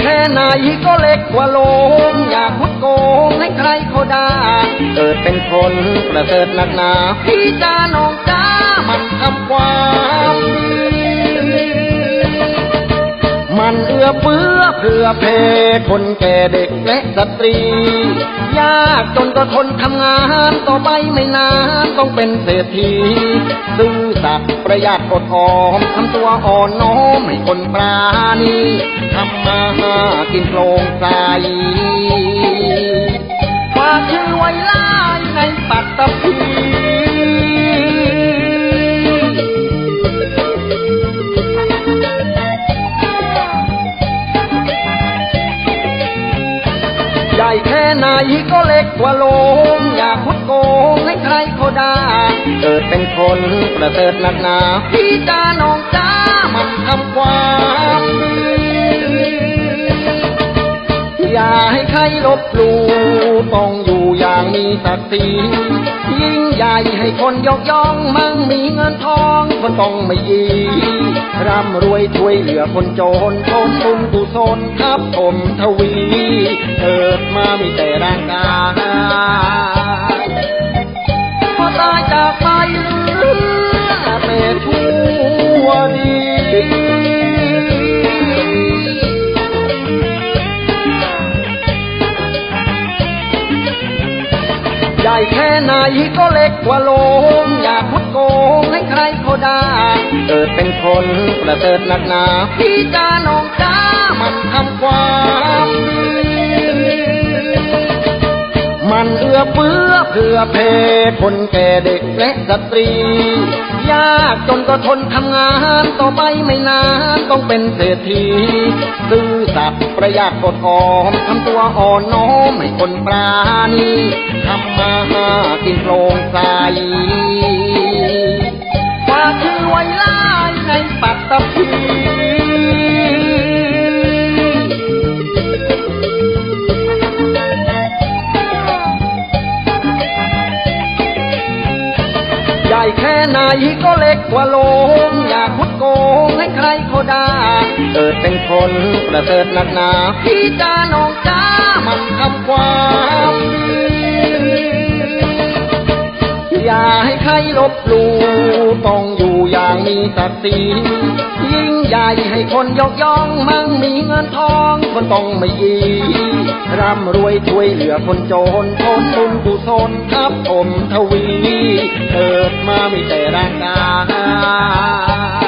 แค่ไหนก็เล็กกว่าโลงอย่าคุดโกงให้ใครเขาด่าเกิดเป็นคนประเสริฐนักหนาพี่จ้าน้องจ้ามันทำความดีมันเอื้อเฟื้อ เพื่อเพคนแก่เด็กและสตรี ยากจนก็ทนทำงานต่อไปไม่นานต้องเป็นเศรษฐี ซื่อสัตย์ประหยัดอดออมทำตัวอ่อนน้อมให้คนปราณีทำมาหากินโปร่งใส ญ่แค่ไหนก็เล็กกว่าโลงอย่าคุดโกงให้ใครเขาด่าเกิดเป็นคนประเสริฐนักหนาพี่จ้าน้องจ้ามันทำความดีอย่าให้ใครลบหลู่ต้องอยู่อย่างมีศักดิ์ศรี ใหญ่ให้คนยกย่องมั่งมีเงินทองคนต้องไม่ยีร่ำรวยช่วยเหลือคนจนทนบุญกุศลครับผมทวี เกิดมามีแต่ร่างกาย ญ่แค่ไหนก็เล็กกว่าโลงอย่าพุดโกงให้ใครเขาด่าเกิดเป็นคนประเสริฐหนักหนาพี่จ้าน้องจ้ามันทำความดีมันเอื้อเฟื้อเพื่อเพคนแก่เด็กและสตรี จนก็ทนทำงานต่อไปไม่นานต้องเป็นเศรษฐีซื่อสัตย์ประหยัดอดออมทำตัวอ่อนน้อมให้คนปราณีทำมาหากินโปร่งใส ญ่แค่ไหนก็เล็กกว่าโลงอย่าคุดโกงให้ใครเขาด่าเกิดเป็นคนประเสริฐนักหนาพี่จ้าน้องจ้ามันทำความดีอย่าให้ใครลบหลู่ต้องอยู่อย่างมีศักดิ์ศรียิ่งใหญ่ให้คนยกย่องมั่งมีเงินทองคนต้องไม่ยี ร่ำรวยช่วยเหลือคนจนทนบุญกุศลทับผมทวี เกิดมาไม่แต่ร่างกาย